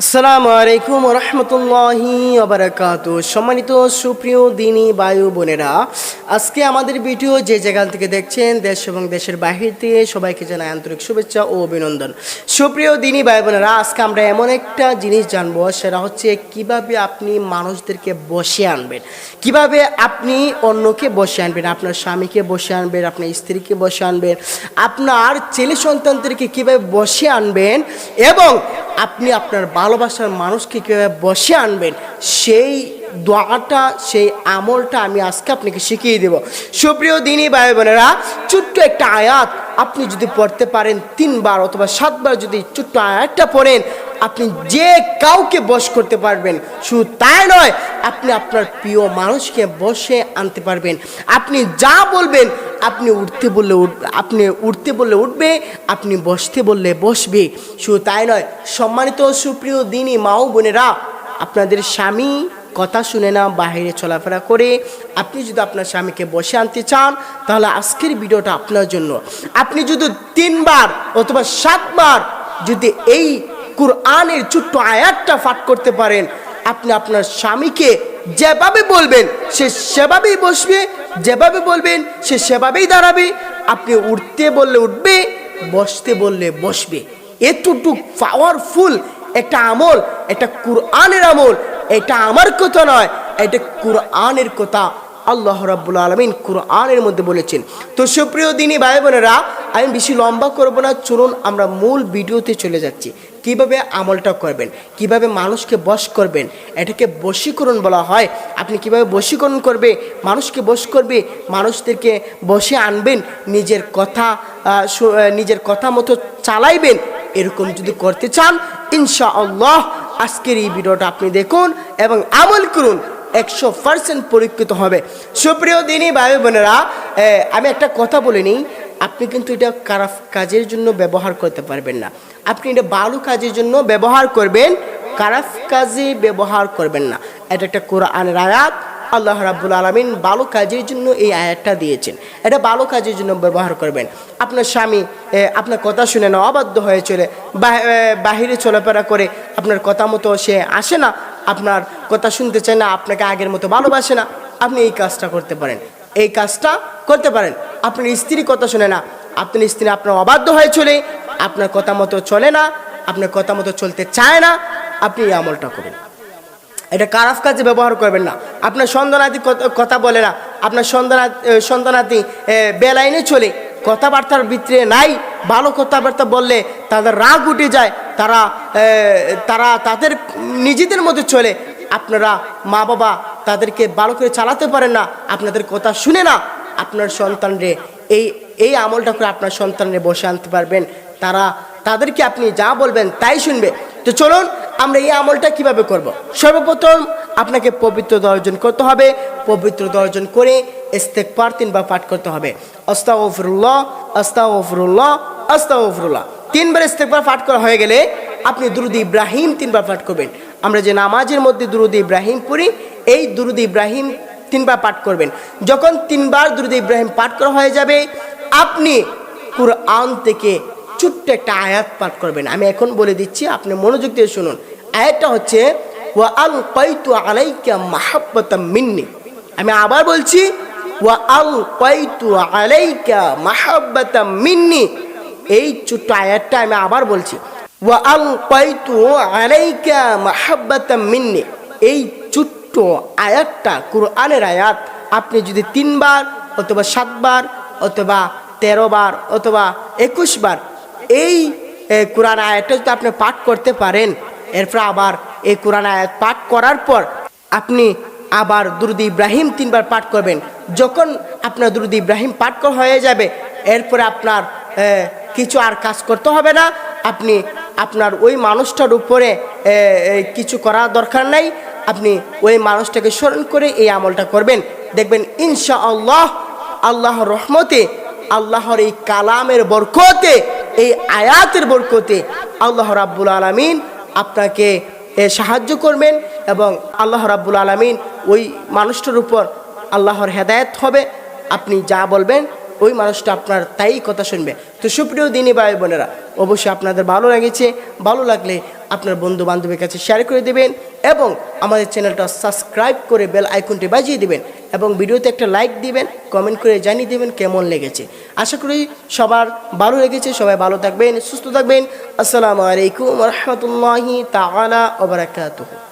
আসসালামু আলাইকুম রহমতুল্লাহি আবরাকাত সম্মানিত সুপ্রিয় দিনী বায়ু বোনেরা, আজকে আমাদের ভিডিও যে যেখান থেকে দেখছেন, দেশ এবং দেশের বাহির থেকে সবাইকে জানাই আন্তরিক শুভেচ্ছা ও অভিনন্দন। সুপ্রিয় দিনী বায়ু বোনেরা, আজকে আমরা এমন একটা জিনিস জানব, সেটা হচ্ছে কীভাবে আপনি মানুষদেরকে বসে আনবেন। কীভাবে আপনি অন্যকে বসে আনবেন, আপনার স্বামীকে বসে আনবেন, আপনার স্ত্রীকে বসে আনবেন, আপনার ছেলে সন্তানদেরকে কীভাবে বসে আনবেন, এবং আপনি আপনার ভালোবাসার মানুষকে কীভাবে বসে আনবেন, সেই দোয়াটা, সেই আমলটা আমি আজকে আপনাকে শিখিয়ে দেব। সুপ্রিয় দিনী ভাই বোনেরা, ছোট্ট একটা আয়াত আপনি যদি পড়তে পারেন, তিনবার অথবা সাতবার যদি ছোট্ট আয়াতটা পড়েন, আপনি যে কাউকে বশ করতে পারবেন, শুধু তাই নয়, আপনি আপনার প্রিয় মানুষকে বসে আনতে পারবেন। আপনি যা বলবেন আপনি উঠতে বললে আপনি উঠতে বললে উঠবে, আপনি বসতে বললে বসবে। শুধু তাই নয়, সম্মানিত সুপ্রিয় দিনী মাও বোনেরা, আপনাদের স্বামী কথা শুনে না, বাইরে চলাফেরা করে, আপনি যদি আপনার স্বামীকে বসে আনতে চান, তাহলে আজকের ভিডিওটা আপনার জন্য। আপনি যদি তিনবার অথবা সাতবার যদি এই কুরআনের ছোট্ট আয়াতটা ফাট করতে পারেন, আপনি আপনার স্বামীকে যেভাবে বলবেন, সে সেভাবেই বসবে যেভাবে বলবেন, সে সেভাবেই দাঁড়াবে। আপনি উঠতে বললে উঠবে, বসতে বললে বসবে। এতটুক পাওয়ারফুল একটা আমল এটা কুরআনের আমল, এটা আমার কথা নয়, এটা কুরআনের কথা। আল্লাহ রাব্বুল আলমিন কুরআনের মধ্যে বলেছেন, তো সুপ্রিয় দিনী ভাই বোনেরা আমি বেশি লম্বা করব না, চলুন আমরা মূল ভিডিওতে চলে যাচ্ছি। কীভাবে আমলটা করবেন, কীভাবে মানুষকে বশ করবেন, এটাকে বশীকরণ বলা হয়। আপনি কীভাবে বশীকরণ করবে, মানুষকে বশ করবে, মানুষদেরকে বসে আনবেন, নিজের কথা নিজের কথা মতো চালাইবেন, এরকম যদি করতে চান ইনশা আল্লাহ আজকের এই ভিডিওটা আপনি দেখুন এবং আমল করুন, একশো পার্সেন্ট পরীক্ষিত হবে। সুপ্রিয় দিনী ভাই বোনেরা আমি একটা কথা বলে নিই আপনি কিন্তু এটা খারাপ কাজের জন্য ব্যবহার করতে পারবেন না। আপনি এটা ভালো কাজের জন্য ব্যবহার করবেন খারাপ কাজে ব্যবহার করবেন না। এটা একটা কোরআনের আয়াত, আল্লাহ রাব্বুল আলমিন ভালো কাজের জন্য এই আয়াতটা দিয়েছেন। এটা ভালো কাজের জন্য ব্যবহার করবেন। আপনার স্বামী আপনার কথা শুনে না, অবাধ্য হয়ে চলে বাহিরে চলাফেরা করে আপনার কথা মতো সে আসে না, আপনার কথা শুনতে চায় না, আপনাকে আগের মতো ভালোবাসে না। আপনি এই কাজটা করতে পারেন। এই কাজটা করতে পারেন। আপনার স্ত্রী কথা শুনে না। আপনার স্ত্রী আপনার অবাধ্য হয়ে চলে। আপনার কথা মতো চলে না। আপনার কথা মতো চলতে চায় না। আপনি এই আমলটা করুন। এটা কারাফ কাজে ব্যবহার করবেন না। আপনার সন্তানাদি কথা- বলে না। আপনার সন্তানা সন্তানাদি বেলাইনে চলে। কথাবার্তার ভিতরে নাই। ভালো কথাবার্তা বললে তাদের রাগ উঠে যায়। তারা তারা তাদের নিজেদের মধ্যে চলে। আপনারা মা বাবা তাদেরকে ভালো করে চালাতে পারেন না, আপনাদের কথা শুনে না আপনার সন্তানরে, এই এই আমলটা করে আপনার সন্তানরে বসে আনতে পারবেন। তারা, তাদেরকে আপনি যা বলবেন তাই শুনবে। তো চলুন, আমরা এই আমলটা কীভাবে করব। সর্বপ্রথম আপনাকে পবিত্র অর্জন করতে হবে। পবিত্র অর্জন করে ইস্তেকবার তিনবার পাঠ করতে হবে। আস্তা ওফরুল্লাহ আস্তা ওফরুল্লাহ আস্তা ওফরুল্লাহ তিনবার ইস্তেকবার পাঠ করা হয়ে গেলে আপনি দুরুদ ইব্রাহিম তিনবার পাঠ করবেন। আমরা যে নামাজের মধ্যে দুরুদ ইব্রাহিম পড়ি এই দুরুদ ইব্রাহিম তিনবার পাঠ করবেন। যখন তিনবার দুরুদ ইব্রাহিম পাঠ করা হয়ে যাবে, আপনি কুরআন থেকে ছোট্ট একটা আয়াত পাঠ করবেন। আমি এখন বলে দিচ্ছি, আপনি মনোযোগ দিয়ে শুনুন। আয়াতটা হচ্ছে, ওয়া আল কয়তু আলাইকা মাহাব্বাতাম মিন্নি। আমি আবার বলছি, ওয়া আল কয়তু আলাইকা মাহাব্বাতাম মিন্নি। এই ছোট্ট আয়াতটা আমি আবার বলছি, ওয়া আল কয়তু আলাইকা মাহাব্বাতাম মিন্নি। এই ছোট্ট আয়াতটা কুরআনের আয়াত। আপনি যদি তিনবার অথবা সাতবার অথবা তেরো বার অথবা একুশ বার এই কোরআন আয়াতটা যদি আপনি পাঠ করতে পারেন, এরপর আবার এই কোরআন আয়াত পাঠ করার পর আপনি আবার দুরুদ ইব্রাহিম তিনবার পাঠ করবেন। যখন আপনার দুরুদ ইব্রাহিম পাঠ করা হয়ে যাবে, এরপরে আপনার কিছু আর কাজ করতে হবে না। আপনি আপনার ওই মানুষটার উপরে কিছু করা দরকার নাই। আপনি ওই মানুষটাকে স্মরণ করে এই আমলটা করবেন। দেখবেন ইনশা আল্লাহ আল্লাহর রহমতে, আল্লাহর এই কালামের বরকতে, এই আয়াতের বরকতে আল্লাহ রাব্বুল আলমিন আপনাকে সাহায্য করবেন এবং আল্লাহ রাব্বুল আলমিন ওই মানুষটার উপর আল্লাহর হেদায়েত হবে। আপনি যা বলবেন, ওই মানুষটা আপনার তাই কথা শুনবে। তো সুপ্রিয় দিনী ভাই বোনেরা, অবশ্যই আপনাদের ভালো লেগেছে। ভালো লাগলে আপনার বন্ধু বান্ধবের কাছে শেয়ার করে দেবেন। এবং আমাদের চ্যানেলটা সাবস্ক্রাইব করে বেল আইকনটি বাজিয়ে দিবেন এবং ভিডিওতে একটা লাইক দিবেন কমেন্ট করে জানিয়ে দেবেন কেমন লেগেছে। আশা করি সবার ভালো লেগেছে, সবাই ভালো থাকবেন, সুস্থ থাকবেন। আসসালামু আলাইকুম রহমতুল্লাহি তালা ওয়া বারাকাতুহু।